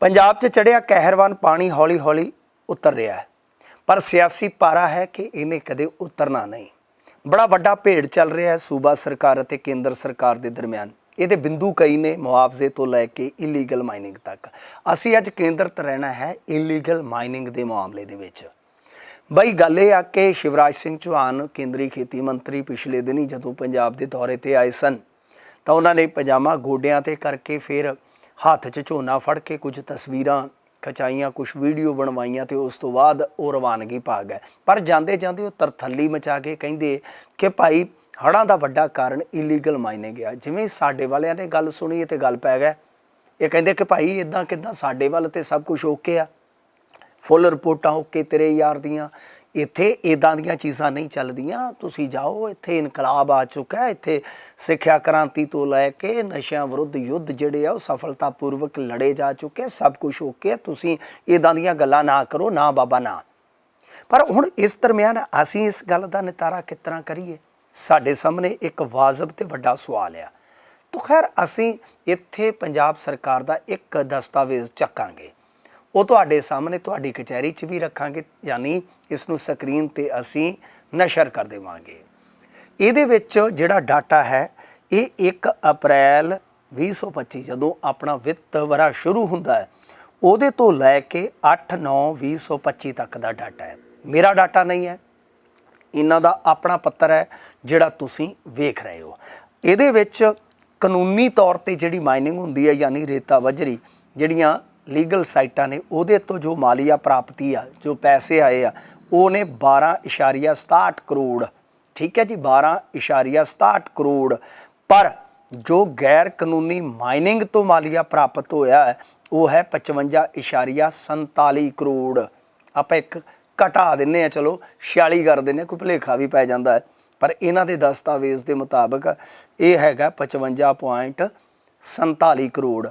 ਪੰਜਾਬ 'ਚ ਚੜਿਆ ਕਹਿਰਵਾਨ ਪਾਣੀ ਹੌਲੀ-ਹੌਲੀ ਉਤਰ ਰਿਹਾ ਹੈ। ਪਰ ਸਿਆਸੀ ਪਾਰਾ ਹੈ ਕਿ ਇਹਨੇ ਕਦੇ ਉਤਰਨਾ ਨਹੀਂ। ਬੜਾ ਵੱਡਾ ਭੇੜ ਚੱਲ ਰਿਹਾ ਹੈ ਸੂਬਾ ਸਰਕਾਰ ਅਤੇ ਕੇਂਦਰ ਸਰਕਾਰ ਦੇ ਦਰਮਿਆਨ। ਇਹਦੇ ਬਿੰਦੂ ਕਈ ਨੇ ਮੁਆਵਜ਼ੇ ਤੋਂ ਲੈ ਕੇ ਇਲੀਗਲ ਮਾਈਨਿੰਗ ਤੱਕ। ਅਸੀਂ ਅੱਜ ਕੇਂਦਰਤ ਰਹਿਣਾ ਹੈ ਇਲੀਗਲ ਮਾਈਨਿੰਗ ਦੇ ਮਾਮਲੇ ਦੇ ਵਿੱਚ। ਬਈ ਗੱਲ ਇਹ ਆ ਕਿ ਸ਼ਿਵਰਾਜ ਸਿੰਘ ਚੌਹਾਨ ਕੇਂਦਰੀ ਖੇਤੀ ਮੰਤਰੀ ਪਿਛਲੇ ਦਿਨੀ ਜਦੋਂ ਪੰਜਾਬ ਦੇ ਦੌਰੇ ਤੇ ਆਏ ਸਨ, ਤਾਂ ਉਹਨਾਂ ਨੇ ਪਜਾਮਾ ਗੋਡਿਆਂ ਤੇ ਕਰਕੇ ਫਿਰ ਹੱਥ 'ਚ ਝੋਨਾ ਫੜ ਕੇ ਕੁਝ ਤਸਵੀਰਾਂ ਖਚਾਈਆਂ, ਕੁਝ ਵੀਡੀਓ ਬਣਵਾਈਆਂ ਤੇ ਉਸ ਤੋਂ ਬਾਅਦ ਉਹ ਰਵਾਨਗੀ ਪਾ ਗਏ। ਪਰ ਜਾਂਦੇ ਜਾਂਦੇ ਉਹ ਤਰਥੱਲੀ ਮਚਾ ਕੇ ਕਹਿੰਦੇ ਕਿ ਭਾਈ ਹੜ੍ਹਾਂ ਦਾ ਵੱਡਾ ਕਾਰਨ ਇਲੀਗਲ ਮਾਈਨਿੰਗ ਆ। ਜਿਵੇਂ ਸਾਡੇ ਵਾਲਿਆਂ ਨੇ ਗੱਲ ਸੁਣੀ ਤੇ ਗੱਲ ਪੈ ਗਿਆ ਇਹ ਕਹਿੰਦੇ ਕਿ ਭਾਈ ਇਦਾਂ ਕਿਦਾਂ ਸਾਡੇ ਵੱਲ ਤੇ ਸਭ ਕੁਝ ਓਕੇ ਆ। ਫੁੱਲ ਰਿਪੋਰਟਾਂ ਓਕੇ ਤੇਰੇ ਯਾਰ ਦੀਆਂ। ਇੱਥੇ ਇਦਾਂ ਦੀਆਂ ਚੀਜ਼ਾਂ ਨਹੀਂ ਚੱਲਦੀਆਂ। ਤੁਸੀਂ ਜਾਓ, ਇੱਥੇ ਇਨਕਲਾਬ ਆ ਚੁੱਕਾ ਹੈ। ਇੱਥੇ ਸਿੱਖਿਆ ਕ੍ਰਾਂਤੀ ਤੋਂ ਲੈ ਕੇ ਨਸ਼ਿਆਂ ਵਿਰੁੱਧ ਯੁੱਧ ਜਿਹੜੇ ਆ, ਉਹ ਸਫਲਤਾਪੂਰਵਕ ਲੜੇ ਜਾ ਚੁੱਕੇ ਸਭ ਕੁਝ ਓਕੇ ਹੈ। ਤੁਸੀਂ ਇਦਾਂ ਦੀਆਂ ਗੱਲਾਂ ਨਾ ਕਰੋ, ਨਾ ਬਾਬਾ ਨਾ। ਪਰ ਹੁਣ ਇਸ ਦਰਮਿਆਨ ਅਸੀਂ ਇਸ ਗੱਲ ਦਾ ਨਿਤਾਰਾ ਕਿਸ ਤਰ੍ਹਾਂ ਕਰੀਏ? ਸਾਡੇ ਸਾਹਮਣੇ ਇੱਕ ਵਾਜਬ ਤੇ ਵੱਡਾ ਸਵਾਲ ਆ। ਤਾਂ ਖੈਰ, ਅਸੀਂ ਇੱਥੇ ਪੰਜਾਬ ਸਰਕਾਰ ਦਾ ਇੱਕ ਦਸਤਾਵੇਜ਼ ਚੱਕਾਂਗੇ। ਉਹ ਤੁਹਾਡੇ ਸਾਹਮਣੇ ਤੁਹਾਡੀ ਕਚਹਿਰੀ 'ਚ ਵੀ ਰੱਖਾਂਗੇ, ਯਾਨੀ ਇਸ ਨੂੰ ਸਕਰੀਨ ਤੇ ਅਸੀਂ ਨਸ਼ਰ ਕਰ ਦੇਵਾਂਗੇ। ਇਹਦੇ ਵਿੱਚ ਜਿਹੜਾ ਡਾਟਾ ਹੈ, ਇਹ 1 ਅਪ੍ਰੈਲ 2025 ਜਦੋਂ ਆਪਣਾ ਵਿੱਤ ਵਰਾ ਸ਼ੁਰੂ ਹੁੰਦਾ ਹੈ, ਉਹਦੇ ਤੋਂ ਲੈ ਕੇ 8 9 2025 ਤੱਕ ਦਾ ਡਾਟਾ ਹੈ। ਮੇਰਾ ਡਾਟਾ ਨਹੀਂ ਹੈ। ਇਹਨਾਂ ਦਾ ਆਪਣਾ ਪੱਤਰ ਹੈ, ਜਿਹੜਾ ਤੁਸੀਂ ਵੇਖ ਰਹੇ ਹੋ। ਇਹਦੇ ਵਿੱਚ ਕਾਨੂੰਨੀ ਤੌਰ ਤੇ ਜਿਹੜੀ ਮਾਈਨਿੰਗ ਹੁੰਦੀ ਹੈ, ਯਾਨੀ ਰੇਤਾ ਵਜਰੀ, ਜਿਹੜੀਆਂ ਲੀਗਲ ਸਾਈਟਾਂ ਨੇ ਉਹਦੇ ਤੋਂ ਜੋ ਮਾਲੀਆ ਪ੍ਰਾਪਤੀ ਆ ਜੋ ਪੈਸੇ ਆਏ ਆ ਉਹ ਨੇ 12.67 ਕਰੋੜ ਠੀਕ ਹੈ ਜੀ 12.67 ਕਰੋੜ ਪਰ ਜੋ ਗੈਰ ਕਾਨੂੰਨੀ ਮਾਈਨਿੰਗ ਤੋਂ ਮਾਲੀਆ ਪ੍ਰਾਪਤ ਹੋਇਆ ਹੈ ਉਹ ਹੈ 55.47 ਕਰੋੜ। ਆਪਾਂ ਇੱਕ ਘਟਾ ਦਿੰਨੇ ਆ ਚਲੋ 46 ਕਰ ਦਿੰਨੇ ਆ, ਕੋਈ ਭੁਲੇਖਾ ਵੀ ਪੈ ਜਾਂਦਾ ਹੈ। ਪਰ ਇਹਨਾਂ ਦੇ ਦਸਤਾਵੇਜ਼ ਦੇ ਮੁਤਾਬਕ ਇਹ ਹੈਗਾ 55.47 ਕਰੋੜ।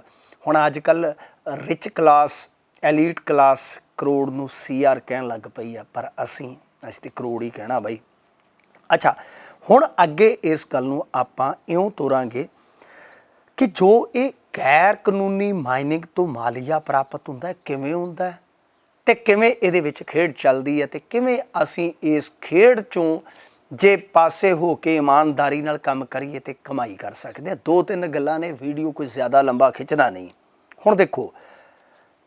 ਹੁਣ ਅੱਜ ਕੱਲ rich class elite class crore ਨੂੰ ਸੀਆਰ ਕਹਿਣ ਲੱਗ ਪਈ ਆ, ਪਰ ਅਸੀਂ ਅਸੀਂ ਤੇ ਕਰੋੜ ਹੀ ਕਹਿਣਾ ਬਾਈ। ਅੱਛਾ, ਹੁਣ ਅੱਗੇ ਇਸ ਗੱਲ ਨੂੰ ਆਪਾਂ ਇਉਂ ਤੋਰਾਂਗੇ ਕਿ ਜੋ ਇਹ ਗੈਰ ਕਾਨੂੰਨੀ ਮਾਈਨਿੰਗ ਤੋਂ ਮਾਲੀਆ ਪ੍ਰਾਪਤ ਹੁੰਦਾ ਹੈ, ਕਿਵੇਂ ਹੁੰਦਾ ਹੈ ਤੇ ਕਿਵੇਂ ਇਹਦੇ ਵਿੱਚ ਖੇਡ ਚੱਲਦੀ ਹੈ ਤੇ ਕਿਵੇਂ ਅਸੀਂ ਇਸ ਖੇਡ ਚੋਂ ਜੇ ਪਾਸੇ ਹੋ ਕੇ ਇਮਾਨਦਾਰੀ ਨਾਲ ਕੰਮ ਕਰੀਏ ਤੇ ਕਮਾਈ ਕਰ ਸਕਦੇ ਹਾਂ। ਦੋ ਤਿੰਨ ਗੱਲਾਂ ਨੇ, ਵੀਡੀਓ ਕੋਈ ਜ਼ਿਆਦਾ ਲੰਬਾ ਖਿੱਚਣਾ ਨਹੀਂ। ਹੁਣ ਦੇਖੋ,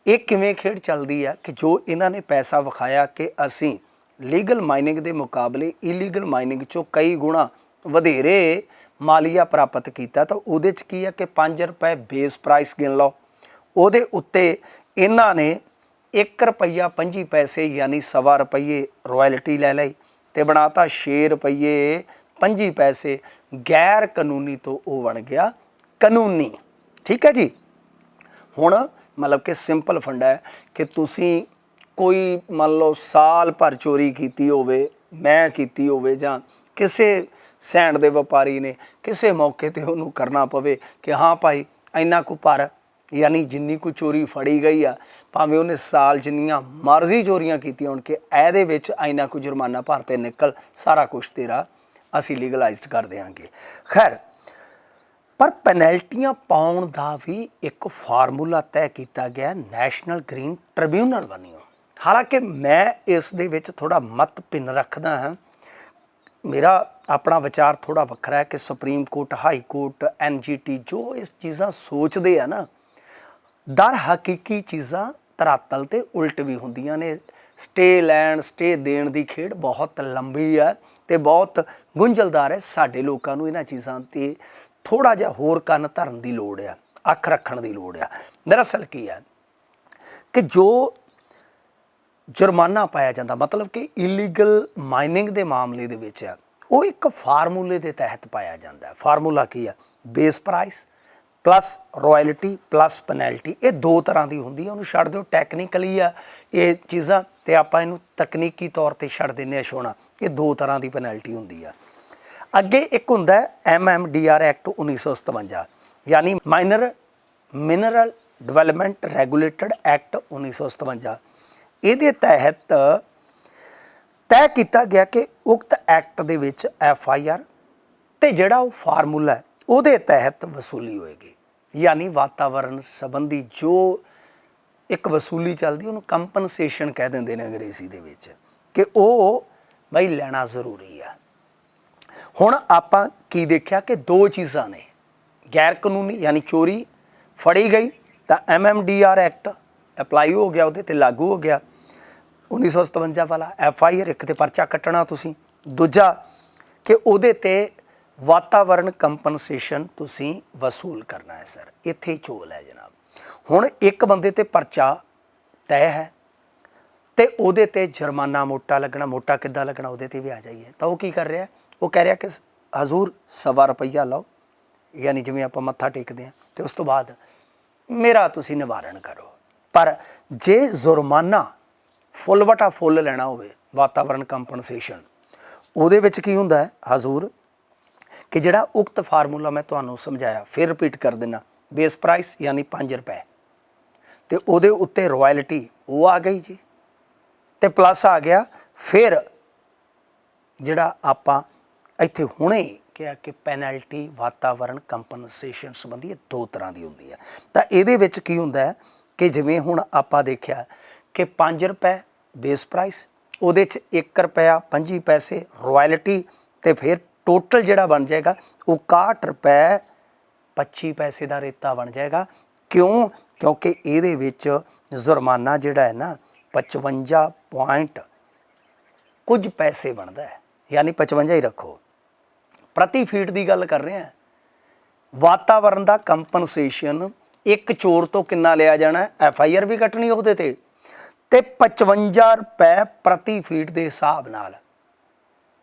ਇਹ ਕਿਵੇਂ ਖੇਡ ਚੱਲਦੀ ਆ ਕਿ ਜੋ ਇਹਨਾਂ ਨੇ ਪੈਸਾ ਵਿਖਾਇਆ ਕਿ ਅਸੀਂ ਲੀਗਲ ਮਾਈਨਿੰਗ ਦੇ ਮੁਕਾਬਲੇ ਇਲੀਗਲ ਮਾਈਨਿੰਗ ਚੋਂ ਕਈ ਗੁਣਾ ਵਧੇਰੇ ਮਾਲੀਆ ਪ੍ਰਾਪਤ ਕੀਤਾ, ਤਾਂ ਉਹਦੇ ਚ ਕੀ ਆ ਕਿ 5 ਰੁਪਏ ਬੇਸ ਪ੍ਰਾਈਸ ਗਿਣ ਲਓ। ਉਹਦੇ ਉੱਤੇ ਇਹਨਾਂ ਨੇ 1 ਰੁਪਈਆ 25 ਪੈਸੇ ਯਾਨੀ ਸਵਾ ਰੁਪਈਏ ਰਾਇਲਟੀ ਲੈ ਲਈ ਤੇ ਬਣਾਤਾ 6 ਰੁਪਈਏ 25 ਪੈਸੇ। ਗੈਰ ਕਾਨੂੰਨੀ ਤੋਂ ਉਹ ਬਣ ਗਿਆ ਕਾਨੂੰਨੀ। ਠੀਕ ਹੈ ਜੀ? ਹੁਣ ਮਤਲਬ ਕਿ ਸਿੰਪਲ ਫੰਡਾ ਹੈ ਕਿ ਤੁਸੀਂ ਕੋਈ ਮੰਨ ਲਓ ਸਾਲ ਭਰ ਚੋਰੀ ਕੀਤੀ ਹੋਵੇ, ਮੈਂ ਕੀਤੀ ਹੋਵੇ ਜਾਂ ਕਿਸੇ ਸੈਂਡ ਦੇ ਵਪਾਰੀ ਨੇ ਕਿਸੇ ਮੌਕੇ ਤੇ ਉਹਨੂੰ ਕਰਨਾ ਪਵੇ ਕਿ ਹਾਂ ਭਾਈ ਇੰਨਾ ਕੁ ਭਰ, ਯਾਨੀ ਜਿੰਨੀ ਕੁ ਚੋਰੀ ਫੜੀ ਗਈ ਆ, ਭਾਵੇਂ ਉਹਨੇ ਸਾਲ ਜਿੰਨੀਆਂ ਮਰਜ਼ੀ ਚੋਰੀਆਂ ਕੀਤੀਆਂ ਹੋਣ ਕਿ ਇਹਦੇ ਵਿੱਚ ਇੰਨਾ ਕੁ ਜੁਰਮਾਨਾ ਭਰ ਤੇ ਨਿਕਲ, ਸਾਰਾ ਕੁਝ ਤੇਰਾ ਅਸੀਂ ਲੀਗਲਾਈਜ਼ਡ ਕਰ ਦੇਵਾਂਗੇ ਖੈਰ ਪਰ ਪੈਨਲਟੀਆਂ ਪਾਉਣ ਦਾ ਵੀ ਇੱਕ ਫਾਰਮੂਲਾ ਤੈਅ ਕੀਤਾ ਗਿਆ ਨੈਸ਼ਨਲ ਗ੍ਰੀਨ ਟ੍ਰਿਬਿਊਨਲ ਵੱਲੋਂ। ਹਾਲਾਂਕਿ ਮੈਂ ਇਸ ਦੇ ਵਿੱਚ ਥੋੜਾ ਮਤ ਭਿੰਨ ਰੱਖਦਾ ਹਾਂ। ਮੇਰਾ ਆਪਣਾ ਵਿਚਾਰ ਥੋੜਾ ਵੱਖਰਾ ਹੈ ਕਿ supreme court, high court NGT ਜੋ ਇਸ ਚੀਜ਼ਾਂ ਸੋਚਦੇ ਆ ਨਾ, ਦਰ ਹਕੀਕੀ ਚੀਜ਼ਾਂ ਧਰਾਤਲ ਤੇ ਉਲਟ ਵੀ ਹੁੰਦੀਆਂ ਨੇ। ਸਟੇ ਲੈਣ, ਸਟੇ ਦੇਣ ਦੀ ਖੇਡ ਬਹੁਤ ਲੰਬੀ ਹੈ ਤੇ ਬਹੁਤ ਗੁੰਝਲਦਾਰ ਹੈ ਸਾਡੇ ਲੋਕਾਂ ਨੂੰ ਇਹਨਾਂ ਚੀਜ਼ਾਂ ਤੇ ਥੋੜਾ ਜਿਹਾ ਹੋਰ ਕੰਨ ਧਰਨ ਦੀ ਲੋੜ ਆ, ਅੱਖ ਰੱਖਣ ਦੀ ਲੋੜ ਆ। ਦਰਅਸਲ ਕੀ ਆ ਕਿ ਜੋ ਜੁਰਮਾਨਾ ਪਾਇਆ ਜਾਂਦਾ, ਮਤਲਬ ਕਿ ਇਲੀਗਲ ਮਾਈਨਿੰਗ ਦੇ ਮਾਮਲੇ ਦੇ ਵਿੱਚ ਆ, ਉਹ ਇੱਕ ਫਾਰਮੂਲੇ ਦੇ ਤਹਿਤ ਪਾਇਆ ਜਾਂਦਾ ਫਾਰਮੂਲਾ ਕੀ ਆ? Base price plus royalty plus penalty, ਇਹ ਦੋ ਤਰ੍ਹਾਂ ਦੀ ਹੁੰਦੀ ਹੈ ਉਹਨੂੰ ਛੱਡ ਦਿਓ। ਟੈਕਨੀਕਲੀ ਆ ਇਹ ਚੀਜ਼ਾਂ ਤੇ ਆਪਾਂ ਇਹਨੂੰ ਤਕਨੀਕੀ ਤੌਰ ਤੇ ਛੱਡ ਦਿੰਨੇ ਆ ਛੋਣਾ। ਇਹ ਦੋ ਤਰ੍ਹਾਂ ਦੀ ਪੈਨਲਟੀ ਹੁੰਦੀ ਆ। ਅੱਗੇ ਇੱਕ ਹੁੰਦਾ ਹੈ ਐਮਐਮਡੀਆਰ ਐਕਟ 1957 ਯਾਨੀ minor mineral development regulated act 1957 ਇਹਦੇ ਤਹਿਤ ਤੈਅ ਕੀਤਾ ਗਿਆ ਕਿ ਉਕਤ ਐਕਟ ਦੇ ਵਿੱਚ ਐਫ ਆਈ ਆਰ ਤੇ ਜਿਹੜਾ ਉਹ ਫਾਰਮੂਲਾ ਹੈ, ਉਹਦੇ ਤਹਿਤ ਵਸੂਲੀ ਹੋਏਗੀ। ਯਾਨੀ ਵਾਤਾਵਰਣ ਸੰਬੰਧੀ ਜੋ ਇੱਕ ਵਸੂਲੀ ਚੱਲਦੀ, ਉਹਨੂੰ ਕੰਪਨਸੇਸ਼ਨ ਕਹਿ ਦਿੰਦੇ ਨੇ ਅੰਗਰੇਜ਼ੀ ਦੇ ਵਿੱਚ ਕਿ ਉਹ ਬਈ ਲੈਣਾ ਜ਼ਰੂਰੀ ਆ। ਹੁਣ ਆਪਾਂ ਕੀ ਦੇਖਿਆ ਕਿ ਦੋ ਚੀਜ਼ਾਂ ਨੇ। ਗੈਰ ਕਾਨੂੰਨੀ ਯਾਨੀ ਚੋਰੀ ਫੜੀ ਗਈ ਤਾਂ ਐਮਐਮਡੀਆਰ ਐਕਟ ਅਪਲਾਈ ਹੋ ਗਿਆ ਉਹਦੇ ਤੇ ਲਾਗੂ ਹੋ ਗਿਆ। 1957 ਵਾਲਾ ਐਫ ਆਈ ਆਰ ਇੱਕ ਤੇ ਪਰਚਾ ਕੱਟਣਾ ਤੁਸੀਂ। ਦੂਜਾ ਕਿ ਉਹਦੇ ਤੇ ਵਾਤਾਵਰਣ ਕੰਪਨਸੇਸ਼ਨ ਤੁਸੀਂ ਵਸੂਲ ਕਰਨਾ ਹੈ ਸਰ। ਇੱਥੇ ਚੋਲ ਹੈ ਜਨਾਬ। ਹੁਣ ਇੱਕ ਬੰਦੇ ਤੇ ਪਰਚਾ ਤੈਅ ਹੈ। ਤੇ ਉਹਦੇ ਤੇ ਜੁਰਮਾਨਾ ਮੋਟਾ ਲੱਗਣਾ, ਮੋਟਾ ਕਿੱਦਾਂ ਲੱਗਣਾ, ਉਹਦੇ ਤੇ ਵੀ ਆ ਜਾਈਏ। ਤਾਂ ਉਹ ਕੀ ਕਰ ਰਿਹਾ? ਉਹ ਕਹਿ ਰਿਹਾ ਕਿ ਹਜ਼ੂਰ ਸਵਾ ਰੁਪਈਆ ਲਓ, ਯਾਨੀ ਜਿਵੇਂ ਆਪਾਂ ਮੱਥਾ ਟੇਕਦੇ ਆ ਤੇ ਉਸ ਤੋਂ ਬਾਅਦ ਮੇਰਾ ਤੁਸੀਂ ਨਿਵਾਰਣ ਕਰੋ। ਪਰ ਜੇ ਜੁਰਮਾਨਾ ਫੁੱਲ ਵਟਾ ਫੁੱਲ ਲੈਣਾ ਹੋਵੇ ਵਾਤਾਵਰਣ ਕੰਪਨਸੇਸ਼ਨ ਉਹਦੇ ਵਿੱਚ ਕੀ ਹੁੰਦਾ ਹੈ, ਹਜ਼ੂਰ? ਕਿ ਜਿਹੜਾ ਉਕਤ ਫਾਰਮੂਲਾ ਮੈਂ ਤੁਹਾਨੂੰ ਸਮਝਾਇਆ, ਫਿਰ ਰਿਪੀਟ ਕਰ ਦਿੰਨਾ ਬੇਸ ਪ੍ਰਾਈਸ ਯਾਨੀ 5 ਰੁਪਏ, ਤੇ ਉਹਦੇ ਉੱਤੇ ਰਾਇਲਟੀ ਉਹ ਆ ਗਈ ਜੀ। ਤੇ ਪਲੱਸ ਆ ਗਿਆ। ਫਿਰ ਜਿਹੜਾ ਆਪਾਂ ਇੱਥੇ ਹੁਣੇ ਕਿਹਾ ਕਿ ਪੈਨਲਟੀ ਵਾਤਾਵਰਣ ਕੰਪਨਸੇਸ਼ਨ ਸੰਬੰਧੀ ਦੋ ਤਰ੍ਹਾਂ ਦੀ ਹੁੰਦੀ ਹੈ। ਤਾਂ ਇਹਦੇ ਵਿੱਚ ਕੀ ਹੁੰਦਾ ਹੈ ਕਿ ਜਿਵੇਂ ਹੁਣ ਆਪਾਂ ਦੇਖਿਆ ਕਿ 5 ਰੁਪਏ ਬੇਸ ਪ੍ਰਾਈਸ ਉਹਦੇ ਚ 1 ਰੁਪਿਆ 25 ਪੈਸੇ ਰਾਇਲਟੀ ਤੇ ਫਿਰ ਟੋਟਲ ਜਿਹੜਾ ਬਣ ਜਾਏਗਾ, ਉਹ 61 ਰੁਪਏ 25 ਪੈਸੇ ਦਾ ਰੇਤਾ ਬਣ ਜਾਏਗਾ। ਕਿਉਂ? ਕਿਉਂਕਿ ਇਹਦੇ ਵਿੱਚ ਜੁਰਮਾਨਾ ਜਿਹੜਾ ਹੈ ਨਾ 55 ਪੁਆਇੰਟ ਕੁਝ ਪੈਸੇ ਬਣਦਾ ਹੈ, ਯਾਨੀ 55 ਹੀ ਰੱਖੋ। ਪ੍ਰਤੀ ਫੀਟ ਦੀ ਗੱਲ ਕਰ ਰਹੇ ਹਾਂ। ਵਾਤਾਵਰਣ ਦਾ ਕੰਪਨਸੇਸ਼ਨ ਇੱਕ ਚੋਰ ਤੋਂ ਕਿੰਨਾ ਲਿਆ ਜਾਣਾ ਐਫ ਆਈ ਆਰ ਵੀ ਕੱਟਣੀ ਉਹਦੇ ਤੇ। ਤੇ 55 ਰੁਪਏ ਪ੍ਰਤੀ ਫੀਟ ਦੇ ਹਿਸਾਬ ਨਾਲ।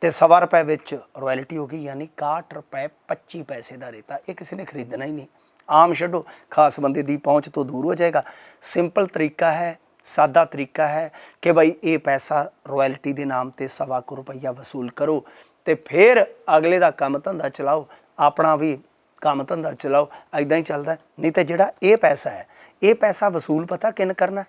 ਤੇ ਸਵਾ ਰੁਪਏ ਵਿੱਚ ਰਾਇਲਟੀ ਹੋ ਗਈ, ਯਾਨੀ 61 ਰੁਪਏ 25 ਪੈਸੇ ਦਾ ਰੇਤਾ। ਇਹ ਕਿਸੇ ਨੇ ਖਰੀਦਣਾ ਹੀ ਨਹੀਂ। ਆਮ ਛੱਡੋ, ਖਾਸ ਬੰਦੇ ਦੀ ਪਹੁੰਚ ਤੋਂ ਦੂਰ ਹੋ ਜਾਏਗਾ। ਸਿੰਪਲ ਤਰੀਕਾ ਹੈ ਸਾਦਾ ਤਰੀਕਾ ਹੈ ਕਿ ਭਾਈ ਇਹ ਪੈਸਾ ਰਾਇਲਟੀ ਦੇ ਨਾਮ ਤੇ ਸਵਾ ਕੁ ਰੁਪਈਆ ਵਸੂਲ ਕਰੋ ਤੇ ਫਿਰ ਅਗਲੇ ਦਾ ਕੰਮ ਧੰਦਾ ਚਲਾਓ, ਆਪਣਾ ਵੀ ਕੰਮ ਧੰਦਾ ਚਲਾਓ ਐਦਾਂ ਹੀ ਚੱਲਦਾ ਨਹੀਂ ਤਾਂ ਜਿਹੜਾ ਇਹ ਪੈਸਾ ਹੈ, ਇਹ ਪੈਸਾ ਵਸੂਲ ਪਤਾ ਕਿਨ ਕਰਨਾ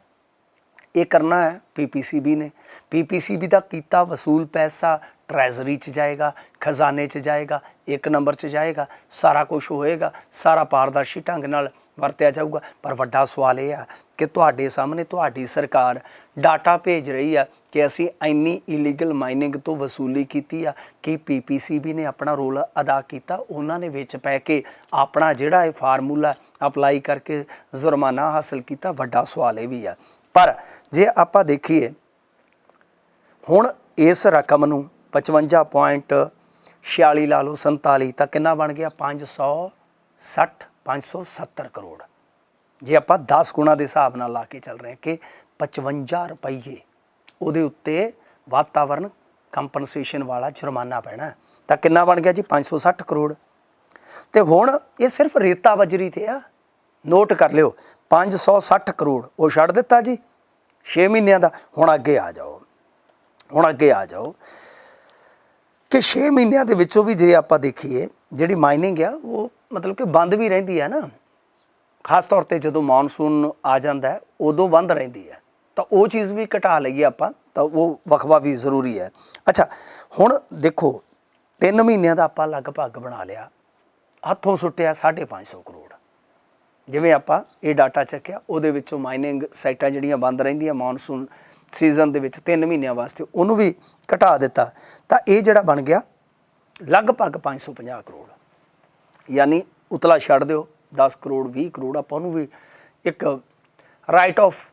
ਇਹ ਕਰਨਾ ਹੈ ਪੀਪੀਸੀਬੀ ਨੇ। ਪੀਪੀਸੀਬੀ ਦਾ ਕੀਤਾ ਵਸੂਲ ਪੈਸਾ ਟ੍ਰੈਜ਼ਰੀ ਚ ਜਾਏਗਾ, ਖਜ਼ਾਨੇ ਚ ਜਾਏਗਾ, ਇੱਕ ਨੰਬਰ ਚ ਜਾਏਗਾ, ਸਾਰਾ ਕੁਝ ਹੋਏਗਾ, ਸਾਰਾ ਪਾਰਦਰਸ਼ੀ ਢੰਗ ਨਾਲ ਵਰਤਿਆ ਜਾਊਗਾ। ਪਰ ਵੱਡਾ ਸਵਾਲ ਇਹ ਆ ਕਿ ਤੁਹਾਡੇ ਸਾਹਮਣੇ ਤੁਹਾਡੀ ਸਰਕਾਰ ਡਾਟਾ ਭੇਜ ਰਹੀ ਆ ਕਿ ਅਸੀਂ ਇੰਨੀ ਇਲੀਗਲ ਮਾਈਨਿੰਗ ਤੋਂ ਵਸੂਲੀ ਕੀਤੀ ਆ ਕਿ ਪੀਪੀਸੀਬੀ ਨੇ ਆਪਣਾ ਰੋਲ ਅਦਾ ਕੀਤਾ, ਉਹਨਾਂ ਨੇ ਵਿੱਚ ਪੈ ਕੇ ਆਪਣਾ ਜਿਹੜਾ ਇਹ ਫਾਰਮੂਲਾ ਅਪਲਾਈ ਕਰਕੇ ਜੁਰਮਾਨਾ ਹਾਸਲ ਕੀਤਾ, ਵੱਡਾ ਸਵਾਲ ਇਹ ਵੀ ਆ। ਪਰ ਜੇ ਆਪਾਂ ਦੇਖੀਏ, ਹੁਣ ਇਸ ਰਕਮ ਨੂੰ 55.46 ਲਾ ਲਓ 47 ਤਾਂ ਕਿੰਨਾ ਬਣ ਗਿਆ? 560 570 ਕਰੋੜ। ਜੇ ਆਪਾਂ 10 ਗੁਣਾ ਦੇ ਹਿਸਾਬ ਨਾਲ ਲਾ ਕੇ ਚੱਲ ਰਹੇ ਹਾਂ ਕਿ 55 ਰੁਪਏ ਉਹਦੇ ਉੱਤੇ ਵਾਤਾਵਰਣ ਕੰਪਨਸੇਸ਼ਨ ਵਾਲਾ ਜੁਰਮਾਨਾ ਪੈਣਾ ਤਾਂ ਕਿੰਨਾ ਬਣ ਗਿਆ ਜੀ? 560 ਕਰੋੜ। ਤੇ ਹੁਣ ਇਹ ਸਿਰਫ ਰੇਤਾ ਬਜਰੀ ਤੇ ਆ। ਨੋਟ ਕਰ ਲਿਓ 560 ਕਰੋੜ, ਉਹ ਛੱਡ ਦਿੱਤਾ ਜੀ। 6 ਮਹੀਨਿਆਂ ਦਾ, ਹੁਣ ਅੱਗੇ ਆ ਜਾਓ। ਹੁਣ ਅੱਗੇ ਆ ਜਾਓ ਕਿ 6 ਮਹੀਨਿਆਂ ਦੇ ਵਿੱਚੋਂ ਵੀ ਜੇ ਆਪਾਂ ਦੇਖੀਏ, ਜਿਹੜੀ ਮਾਈਨਿੰਗ ਆ, ਉਹ ਮਤਲਬ ਕਿ ਬੰਦ ਵੀ ਰਹਿੰਦੀ ਹੈ ਨਾ। ਖਾਸ ਤੌਰ ਤੇ ਜਦੋਂ ਮੌਨਸੂਨ ਆ ਜਾਂਦਾ ਹੈ, ਉਦੋਂ ਬੰਦ ਰਹਿੰਦੀ ਹੈ। ਤਾਂ ਉਹ ਚੀਜ਼ ਵੀ ਘਟਾ ਲਈਏ ਆਪਾਂ, ਤਾਂ ਉਹ ਵਕਵਾ ਵੀ ਜ਼ਰੂਰੀ ਹੈ। ਅੱਛਾ, ਹੁਣ ਦੇਖੋ 3 ਮਹੀਨਿਆਂ ਦਾ ਆਪਾਂ ਲਗਭਗ ਬਣਾ ਲਿਆ। ਹੱਥੋਂ ਸੁੱਟਿਆ 550 ਕਰੋੜ। ਜਿਵੇਂ ਆਪਾਂ ਇਹ ਡਾਟਾ ਚੱਕਿਆ, ਉਹਦੇ ਵਿੱਚੋਂ ਮਾਈਨਿੰਗ ਸਾਈਟਾਂ ਜਿਹੜੀਆਂ ਬੰਦ ਰਹਿੰਦੀਆਂ ਮੌਨਸੂਨ ਸੀਜ਼ਨ ਦੇ ਵਿੱਚ 3 ਮਹੀਨਿਆਂ ਵਾਸਤੇ, ਉਹਨੂੰ ਵੀ ਘਟਾ ਦਿੱਤਾ। ਤਾਂ ਇਹ ਜਿਹੜਾ ਬਣ ਗਿਆ, ਲਗਭਗ 550 ਕਰੋੜ। ਯਾਨੀ ਉਤਲਾ ਛੱਡ ਦਿਓ। 10 ਕਰੋੜ 20 ਕਰੋੜ ਆਪਾਂ ਉਹਨੂੰ ਵੀ ਇੱਕ ਰਾਈਟ ਆਫ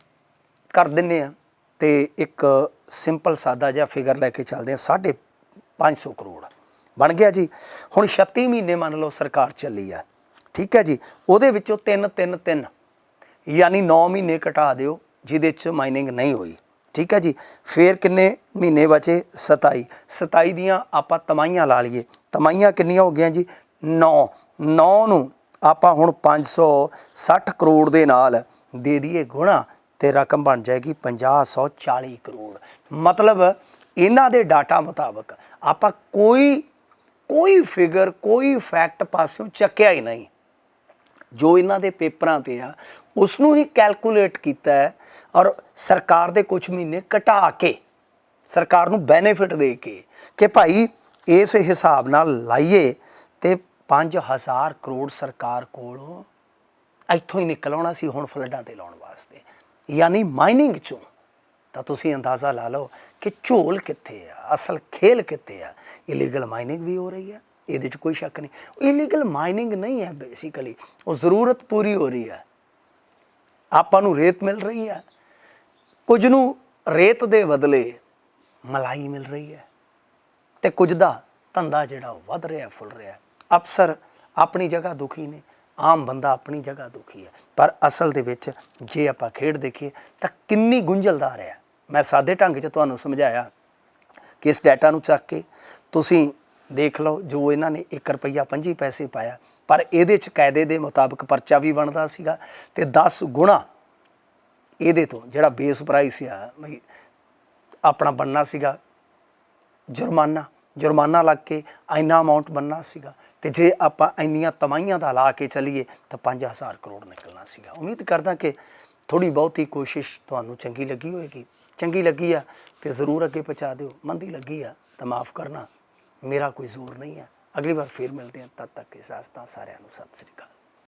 ਕਰ ਦਿੰਨੇ ਆ ਤੇ ਇੱਕ ਸਿੰਪਲ ਸਾਦਾ ਜਿਹਾ ਫਿਗਰ ਲੈ ਕੇ ਚੱਲਦੇ ਆ 550 ਕਰੋੜ। ਬਣ ਗਿਆ ਜੀ। ਹੁਣ 36 ਮਹੀਨੇ ਮੰਨ ਲਓ ਸਰਕਾਰ ਚੱਲੀ ਆ, ਠੀਕ ਹੈ ਜੀ। ਉਹਦੇ ਵਿੱਚੋਂ 3 3 3 ਯਾਨੀ 9 ਮਹੀਨੇ ਘਟਾ ਦਿਓ, ਜਿਹਦੇ ਚ ਮਾਈਨਿੰਗ ਨਹੀਂ ਹੋਈ, ਠੀਕ ਹੈ ਜੀ। ਫੇਰ ਕਿੰਨੇ ਮਹੀਨੇ ਬਚੇ? 27 27 ਦੀਆਂ ਆਪਾਂ ਤਮਾਈਆਂ ਲਾ ਲਈਏ। ਤਮਾਈਆਂ ਕਿੰਨੀਆਂ ਹੋ ਗਈਆਂ ਜੀ? 9 9 ਨੂੰ ਆਪਾਂ ਹੁਣ 560 ਕਰੋੜ ਦੇ ਨਾਲ ਦੇ ਦਈਏ ਗੁਣਾ ਤੇ ਰਕਮ ਬਣ ਜਾਏਗੀ 5040 ਕਰੋੜ। ਮਤਲਬ ਇਹਨਾਂ ਦੇ ਡਾਟਾ ਮੁਤਾਬਕ ਆਪਾਂ ਕੋਈ ਕੋਈ ਫਿਗਰ, ਕੋਈ ਫੈਕਟ ਪਾਸਿਓਂ ਚੱਕਿਆ ਹੀ ਨਹੀਂ। ਜੋ ਇਹਨਾਂ ਦੇ ਪੇਪਰਾਂ ਤੇ ਆ ਉਸ ਨੂੰ ਹੀ ਕੈਲਕੂਲੇਟ ਕੀਤਾ ਹੈ ਔਰ ਸਰਕਾਰ ਦੇ ਕੁਝ ਮਹੀਨੇ ਘਟਾ ਕੇ, ਸਰਕਾਰ ਨੂੰ ਬੈਨੀਫਿਟ ਦੇ ਕੇ ਕਿ ਭਾਈ ਇਸ ਹਿਸਾਬ ਨਾਲ ਲਾਈਏ ਤੇ 5000 ਕਰੋੜ ਸਰਕਾਰ ਕੋਲੋਂ ਇੱਥੋਂ ਹੀ ਨਿਕਲ ਆਉਣਾ ਸੀ ਹੁਣ ਫਲੱਡਾਂ ਤੇ ਲਾਉਣ ਵਾਸਤੇ। ਯਾਨੀ ਮਾਈਨਿੰਗ ਚੋਂ। ਤਾਂ ਤੁਸੀਂ ਅੰਦਾਜ਼ਾ ਲਾ ਲਓ ਕਿ ਝੋਲ ਕਿੱਥੇ ਆ, ਅਸਲ ਖੇਲ ਕਿੱਥੇ ਆ। ਇਲੀਗਲ ਮਾਈਨਿੰਗ ਵੀ ਹੋ ਰਹੀ ਹੈ ਇਹਦੇ 'ਚ ਕੋਈ ਸ਼ੱਕ ਨਹੀਂ। ਇਲੀਗਲ ਮਾਈਨਿੰਗ ਨਹੀਂ ਹੈ ਬੇਸਿਕਲੀ ਉਹ ਜ਼ਰੂਰਤ ਪੂਰੀ ਹੋ ਰਹੀ ਹੈ ਆਪਾਂ ਨੂੰ ਰੇਤ ਮਿਲ ਰਹੀ ਹੈ ਕੁਝ ਨੂੰ ਰੇਤ ਦੇ ਬਦਲੇ ਮਲਾਈ ਮਿਲ ਰਹੀ ਹੈ। ਤੇ ਕੁਝ ਦਾ ਧੰਦਾ ਜਿਹੜਾ ਵੱਧ ਰਿਹਾ, ਫੁੱਲ ਰਿਹਾ। ਅਫਸਰ ਆਪਣੀ ਜਗ੍ਹਾ ਦੁਖੀ ਨੇ, ਆਮ ਬੰਦਾ ਆਪਣੀ ਜਗ੍ਹਾ ਦੁਖੀ ਹੈ। ਪਰ ਅਸਲ ਦੇ ਵਿੱਚ ਜੇ ਆਪਾਂ ਖੇਡ ਦੇਖੀਏ ਤਾਂ ਕਿੰਨੀ ਗੁੰਝਲਦਾਰ ਹੈ। ਮੈਂ ਸਾਦੇ ਢੰਗ 'ਚ ਤੁਹਾਨੂੰ ਸਮਝਾਇਆ ਕਿ ਇਸ ਡਾਟਾ ਨੂੰ ਚੱਕ ਕੇ ਤੁਸੀਂ ਦੇਖ ਲਓ, ਜੋ ਇਹਨਾਂ ਨੇ 1 ਰੁਪਈਆ 25 ਪੈਸੇ ਪਾਇਆ, ਪਰ ਇਹਦੇ 'ਚ ਕਾਇਦੇ ਦੇ ਮੁਤਾਬਕ ਪਰਚਾ ਵੀ ਬਣਦਾ ਸੀਗਾ ਤੇ 10 ਗੁਣਾ ਇਹਦੇ ਤੋਂ ਜਿਹੜਾ ਬੇਸ ਪ੍ਰਾਈਸ ਆ ਆਪਣਾ ਬਣਨਾ ਸੀਗਾ। ਜੁਰਮਾਨਾ ਜੁਰਮਾਨਾ ਲੱਗ ਕੇ ਇੰਨਾ ਅਮਾਉਂਟ ਬਣਨਾ ਸੀਗਾ। ਤੇ ਜੇ ਆਪਾਂ ਇੰਨੀਆਂ ਤਮਾਈਆਂ ਦਾ ਲਾ ਕੇ ਚੱਲੀਏ, ਤਾਂ 5000 ਕਰੋੜ ਨਿਕਲਣਾ ਸੀਗਾ। ਉਮੀਦ ਕਰਦਾ ਕਿ ਥੋੜੀ ਬਹੁਤੀ ਕੋਸ਼ਿਸ਼ ਤੁਹਾਨੂੰ ਚੰਗੀ ਲੱਗੀ ਹੋਏਗੀ। ਚੰਗੀ ਲੱਗੀ ਆ ਤੇ ਜ਼ਰੂਰ ਅੱਗੇ ਪਹੁੰਚਾ ਦਿਓ। ਮੰਦੀ ਲੱਗੀ ਆ ਤਾਂ ਮਾਫ ਕਰਨਾ। ਮੇਰਾ ਕੋਈ ਜ਼ੋਰ ਨਹੀਂ ਹੈ ਅਗਲੀ ਵਾਰ ਫੇਰ ਮਿਲਦੇ ਹਾਂ। ਤਦ ਤੱਕ ਇਜਾਜ਼ਤਾਂ ਸਾਰਿਆਂ ਨੂੰ ਸਤਿ ਸ੍ਰੀ ਅਕਾਲ।